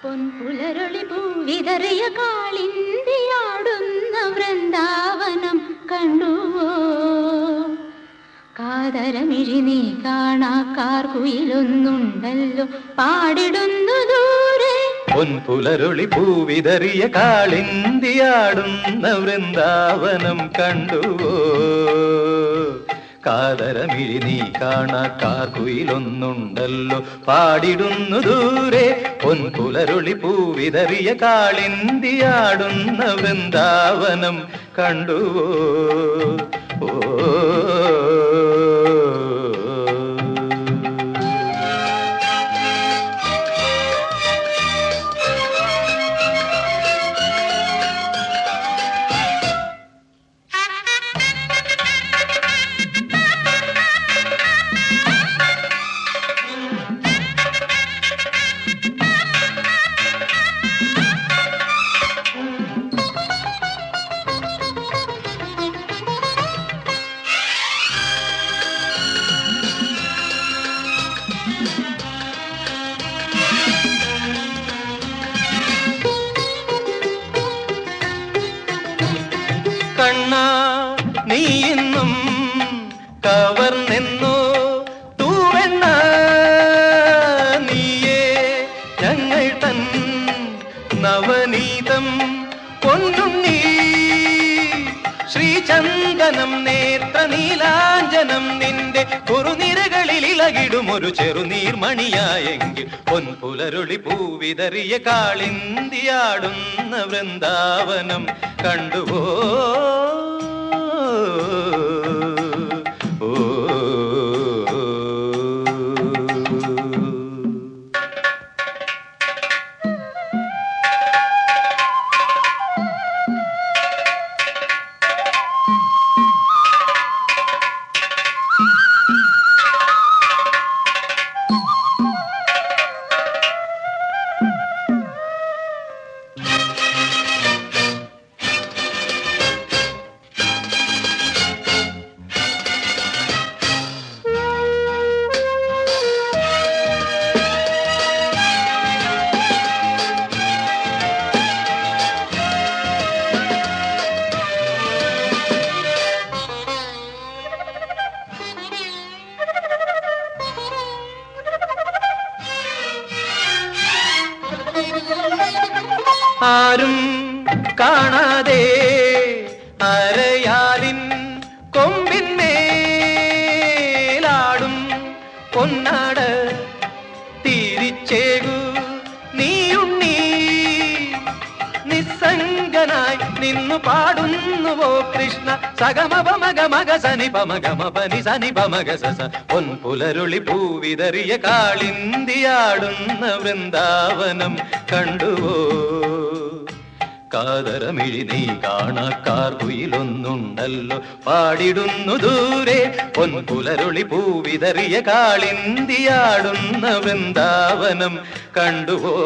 പൊൻപുലരൊളി പൂവിതറിയ കാളിന്തിയാടുന്ന വൃന്ദാവനം കണ്ടുവോ കാതരമിഴി നീ കാണാക്കാർ കുയിലൊന്നുണ്ടല്ലോ പാടിടുന്നു പൊൻപുലരുളി പൂവിതറിയ കാളിന്തിയാടുന്ന വൃന്ദാവനം കണ്ടുവോ? കാതരമിഴി നീ കാണാ കുയിലൊന്നുണ്ടല്ലോ പാടിടുന്നു ദൂരെ പൊൻപുലരുളി പൂവിതറിയ കാളിന്തിയാടുന്ന വൃന്ദാവനം കണ്ടുവോ? നീ ഇന്നും കവർന്നെന്നു തൂവെണ്ണ നീയേ ഞങ്ങൾ തൻ നവനീതം പൊന്നുണ്ണി ശ്രീചന്ദനം നേത്ര നീലാഞ്ജനം നിന്റെ കുറുനിരകളിൽ ഇളകിടും ഒരു ചെറുനീർമണിയായെങ്കിൽ പൊൻപുലരുളി പൂവിതറിയ കാളിന്തിയാടുന്ന വൃന്ദാവനം കണ്ടുവോ ആരും കാണാതെ അരയാലിൻ കൊമ്പിന്മേലാടും പൊന്നാട് തിരിച്ചേകു നീയുണ്ണി നിസ്സംഗനായി നിന്നു പാടുന്നുവോ കൃഷ്ണ? സഗമപമഗമഗ സനിപമഗമപനി സനി പമഗമ പനി സനി പമഗ സസ പൊൻപുലരുളി പൂവിതറിയ കാളിന്തിയാടുന്ന വൃന്ദാവനം കണ്ടുവോ? കാതരമിഴി നീ കാണാക്കാർ കുയിലൊന്നുണ്ടല്ലോ. പാടിടുന്നു ദൂരെ പൊൻപുലരുളി പൂവിതറിയ കാളിന്തിയാടുന്ന വൃന്ദാവനം കണ്ടുവോ?